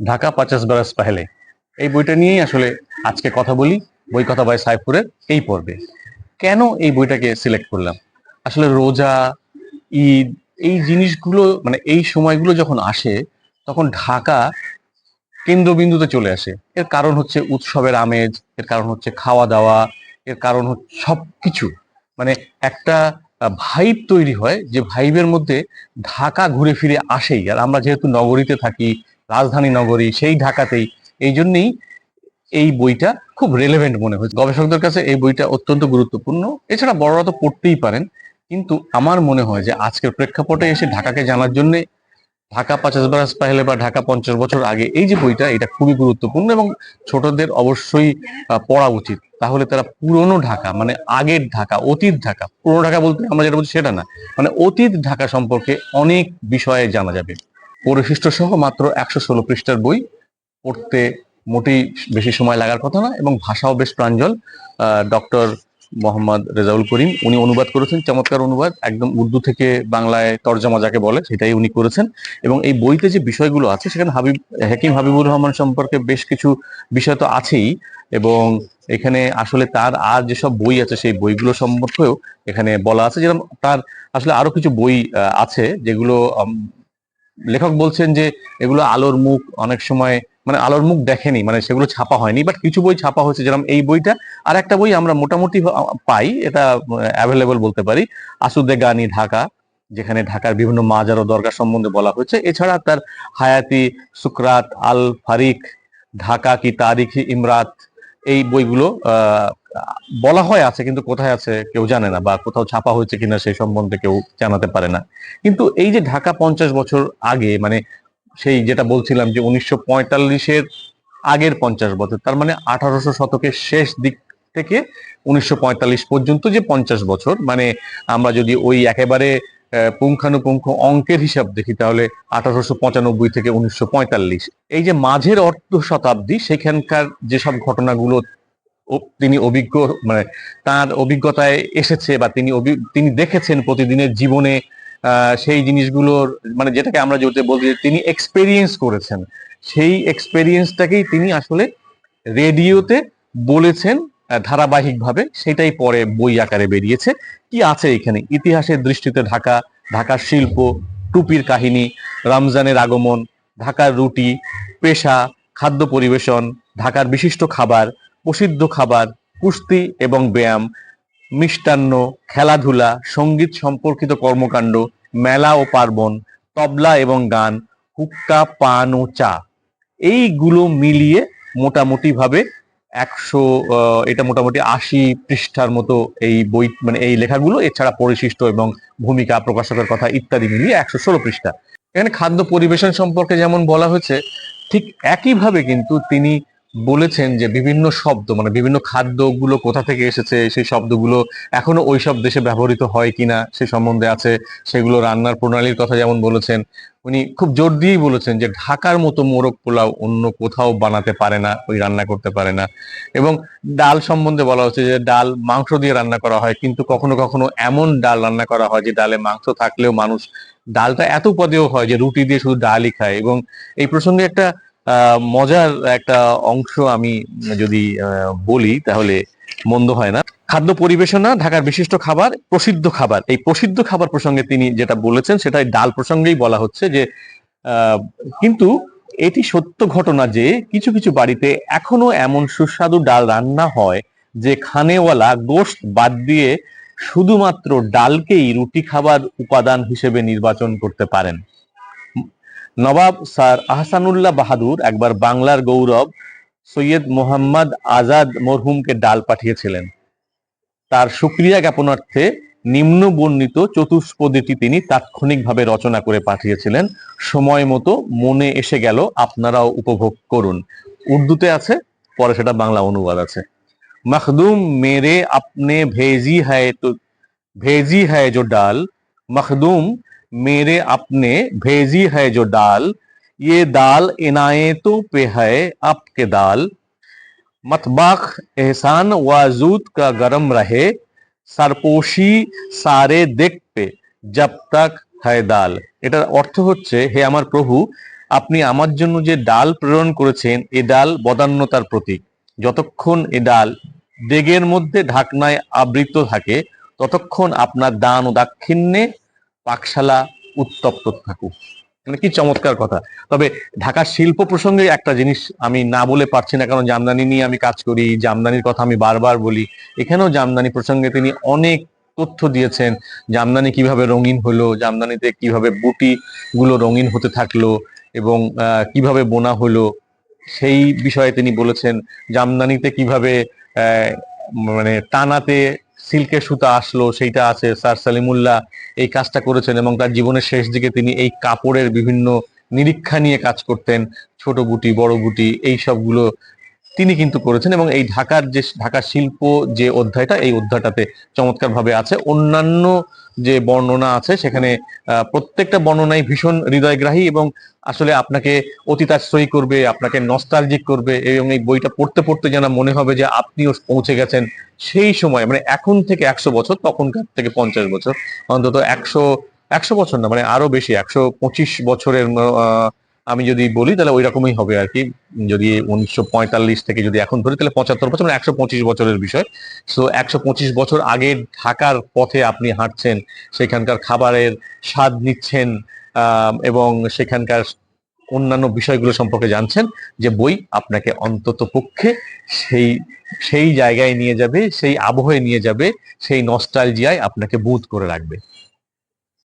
ঢাকা পাচাস বারাস পাহেলে। এই বইটা নিয়েই আসলে আজকে কথা বলি। বই কথা বাই সাইফুরের এই পর্বে। কেন এই বইটাকে সিলেক্ট করলাম? আসলে রোজা, ঈদ, এই জিনিসগুলো মানে এই সময়গুলো যখন আসে, তখন ঢাকা কেন্দ্রবিন্দুতে চলে আসে। এর কারণ হচ্ছে উৎসবের আমেজ, এর কারণ হচ্ছে খাওয়া দাওয়া এর কারণ হচ্ছে সব কিছু মানে একটা ভাইব তৈরি হয় যে ভাইবের মধ্যে ঢাকা ঘুরে ফিরে আসেই। আর আমরা যেহেতু নগরীতে থাকি রাজধানী নগরী, সেই ঢাকাতেই। এই জন্যেই এই বইটা খুব রেলেভেন্ট মনে হয়েছে। গবেষকদের কাছে এই বইটা অত্যন্ত গুরুত্বপূর্ণ। এছাড়া বড়রা তো পড়তেই পারেন। কিন্তু আমার মনে হয় যে আজকের প্রেক্ষাপটে এসে ঢাকাকে জানার জন্য ঢাকা পঞ্চাশ বরস পাহলে বা ঢাকা পঞ্চাশ বছর আগে এই যে বইটা, এটা খুবই গুরুত্বপূর্ণ এবং ছোটদের অবশ্যই পড়া উচিত। তাহলে তারা পুরনো ঢাকা মানে আগের ঢাকা, অতীত ঢাকা, পুরনো ঢাকা বলতে আমরা যেটা বলছি সেটা না মানে অতীত ঢাকা সম্পর্কে অনেক বিষয়ে জানা যাবে। পরিশিষ্ট সহ মাত্র একশো ষোলো পৃষ্ঠার বই। পড়তে মোটেই বেশি সময় লাগার কথা না এবং ভাষাও বেশ প্রাঞ্জল। ডক্টর মোহাম্মদ রেজাউল করিম, উনি অনুবাদ করেছেন, চমৎকার অনুবাদ, একদম উর্দু থেকে বাংলায় তর্জমা যাকে বলে সেটাই উনি করেছেন। এবং এই বইতে যে বিষয়গুলো আছে সেখানে হাবিব, হাকিম হাবিবুর রহমান সম্পর্কে বেশ কিছু বিষয় তো আছেই এবং এখানে আসলে তার আর যেসব বই আছে সেই বইগুলো সম্পর্কেও এখানে বলা আছে। যেরকম তার আসলে আরও কিছু বই আছে যেগুলো লেখক বলছেন যে এগুলো আলোর মুখ অনেক সময় মানে আলোর মুখ দেখেনি মানে সেগুলো ছাপা হয়নি বাট কিছু বই ছাপা হয়েছে, যেরকম এই বইটা। আর একটা বই আমরা মোটামুটি পাই, এটা অ্যাভেলেবল বলতে পারি আসুদে গানি ঢাকা, যেখানে ঢাকার বিভিন্ন মাজার ও দরগা সম্বন্ধে বলা হয়েছে। এছাড়া তার হায়াতি সুকরাত আল ফারিক, ঢাকা কি তারিখি ইমরাত, এই বইগুলো বলা হয় আছে, কিন্তু কোথায় আছে কেউ জানে না বা কোথাও ছাপা হয়েছে কিনা সেই সম্বন্ধে কেউ জানাতে পারে না। কিন্তু এই যে ঢাকা পঞ্চাশ বছর আগে মানে সেই যেটা বলছিলাম যে উনিশশো পঁয়তাল্লিশের আগের পঞ্চাশ বছর, তার মানে আঠারোশো শতকের শেষ দিক থেকে উনিশশো পঁয়তাল্লিশ পর্যন্ত যে পঞ্চাশ বছর মানে আমরা যদি ওই একেবারে পুঙ্খানুপুঙ্খ অঙ্কের হিসাব দেখি, তাহলে আঠারোশো পঁচানব্বই থেকে উনিশশো পঁয়তাল্লিশ। এই যে মাঝের অর্ধ শতাব্দী, সেখানকার যেসব ঘটনাগুলো তিনি অভিজ্ঞ মানে তার অভিজ্ঞতায় এসেছে বা তিনি তিনি দেখেছেন প্রতিদিনের জীবনে সেই জিনিসগুলোর মানে যেটাকে আমরা যেটা বলছি তিনি এক্সপেরিয়েন্স করেছেন। সেই এক্সপেরিয়েন্সটাকেই তিনি আসলে রেডিওতে বলেছেন ধারাবাহিকভাবে। সেটাই পরে বই আকারে বেরিয়েছে। কি আছে এখানে? ইতিহাসের দৃষ্টিতে ঢাকা, ঢাকার শিল্প, টুপির কাহিনী, রমজানের আগমন, ঢাকার রুটি, পেশা, খাদ্য পরিবেশন, ঢাকার বিশিষ্ট খাবার প্রসিদ্ধ খাবার, কুস্তি এবং ব্যায়াম, মিষ্টান্ন, খেলাধুলা, সংগীত সম্পর্কিত কর্মকাণ্ড, মেলা ও পার্বণ, তবলা এবং গান, হুক্কা, পান ও চা। এইগুলো মিলিয়ে মোটামুটি ভাবে একশো এটা মোটামুটি আশি পৃষ্ঠার মতো এই বই মানে এই লেখাগুলো, এছাড়া পরিশিষ্ট এবং ভূমিকা প্রকাশকের কথা ইত্যাদি মিলিয়ে একশো ষোলো পৃষ্ঠা। এখানে খাদ্য পরিবেশন সম্পর্কে যেমন বলা হয়েছে, ঠিক একইভাবে কিন্তু তিনি বলেছেন যে বিভিন্ন শব্দ মানে বিভিন্ন খাদ্যগুলো কোথা থেকে এসেছে, সেই শব্দগুলো এখনও ওই সব দেশে ব্যবহৃত হয় কিনা সে সম্বন্ধে আছে। সেগুলো রান্নার প্রণালীর কথা যেমন বলেছেন, উনি খুব জোর দিয়েই বলেছেন যে ঢাকার মতো মোরগ পোলাও অন্য কোথাও বানাতে পারে না, ওই রান্না করতে পারে না। এবং ডাল সম্বন্ধে বলা হচ্ছে যে ডাল মাংস দিয়ে রান্না করা হয়, কিন্তু কখনো কখনো এমন ডাল রান্না করা হয় যে ডালে মাংস থাকলেও মানুষ ডালটা এত পদেও হয় যে রুটি দিয়ে শুধু ডালই খায়। এবং এই প্রসঙ্গে একটা মজার একটা অংশ আমি যদি বলি, তাহলে মন্দ হয় না। খাদ্য পরিবেশনা ঢাকার বিশিষ্ট খাবার, প্রসিদ্ধ খাবার। এই প্রসিদ্ধ খাবার প্রসঙ্গে তিনি যেটা বলেছেন, সেটাই ডাল প্রসঙ্গেই বলা হচ্ছে যে কিন্তু এটি সত্য ঘটনা যে, কিছু কিছু বাড়িতে এখনও এমন সুস্বাদু ডাল রান্না হয় যে খানেওয়ালা গোশত বাদ দিয়ে শুধুমাত্র ডালকেই রুটি খাবার উপাদান হিসেবে নির্বাচন করতে পারেন। নবাব স্যার আহসানুল্লাহ বাহাদুর একবার বাংলার গৌরব সৈয়দ মোহাম্মদ আজাদ মরহুমকে ডাল পাঠিয়েছিলেন। তার সুক্রিয়া জ্ঞাপনার্থে নিম্ন বর্ণিত চতুষ্পদীটি তিনি তাৎক্ষণিকভাবে রচনা করে পাঠিয়েছিলেন। সময় মতো মনে এসে গেল, আপনারাও উপভোগ করুন। উর্দুতে আছে, পরে সেটা বাংলা অনুবাদ আছে। মখদুম মেরে আপনি ভেজি হ্যায় তো ভেজি হ্যায় জো ডাল। মখদুম मेरे अपने भेजी है जो डाल ये दाल इनायतों पे है आपके दाल मतबाख एहसान वाजूद का गरम रहे सरपोशी सारे दिक पे जब तक है দাল এটার অর্থ হচ্ছে হে আমার প্রভু আপনি আমার জন্য যে ডাল প্রেরণ করেছেন এ ডাল বদান্যতার প্রতীক যতক্ষণ এ ডাল দেগের মধ্যে ঢাকনায় আবৃত থাকে ততক্ষণ আপনার দান ও দাক্ষিণ্যে পাকশালা উত্তপ্ত থাকুক। মানে কি চমৎকার কথা। তবে ঢাকার শিল্প প্রসঙ্গে একটা জিনিস আমি না বলে পারছি না, কারণ জামদানি নিয়ে আমি কাজ করি, জামদানির কথা আমি বারবার বলি। এখানেও জামদানি প্রসঙ্গে তিনি অনেক তথ্য দিয়েছেন, জামদানি কীভাবে রঙিন হলো, জামদানিতে কীভাবে বুটি গুলো রঙিন হতে থাকল এবং কীভাবে বোনা হলো, সেই বিষয়ে তিনি বলেছেন, জামদানিতে কীভাবে মানে টানাতে সিল্কের সুতা আসলো, সেইটা আছে। স্যার সালিমুল্লাহ এই কাজটা করেছেন এবং তার জীবনের শেষ দিকে তিনি এই কাপড়ের বিভিন্ন নিরীক্ষা নিয়ে কাজ করতেন। ছোট বুটি, বড় বুটি, এই সবগুলো তিনি কিন্তু করেছেন এবং এই ঢাকার যে ঢাকা শিল্প যে অধ্যায়টা এই অধ্যায়টাতে চমৎকার ভাবে আছে। অন্যান্য যে বর্ণনা আছে সেখানে প্রত্যেকটা বর্ণনাই ভীষণ হৃদয়গ্রাহী এবং আসলে আপনাকে অতীতাশ্রয়ী করবে আপনাকে নস্টালজিক করবে এবং এই বইটা পড়তে পড়তে যেন মনে হবে যে আপনিও পৌঁছে গেছেন সেই সময় মানে এখন থেকে একশো বছর তখনকার থেকে পঞ্চাশ বছর। অন্তত একশো একশো বছর না মানে আরও বেশি একশো পঁচিশ বছরের আহ, আমি যদি বলি তাহলে ওই রকমই হবে আর কি। যদি উনিশশো পঁয়তাল্লিশ থেকে যদি এখন ধরি তাহলে পঁচাত্তর বছর মানে একশো পঁচিশ বছরের বিষয়। সো একশো পঁচিশ বছর আগে ঢাকার পথে আপনি হাঁটছেন, সেখানকার খাবারের স্বাদ নিচ্ছেন এবং সেখানকার অন্যান্য বিষয়গুলো সম্পর্কে জানছেন যে বই আপনাকে অন্তত পক্ষে সেই সেই জায়গায় নিয়ে যাবে, সেই আবহে নিয়ে যাবে, সেই নস্টালজিয়ায় আপনাকে বুথ করে রাখবে।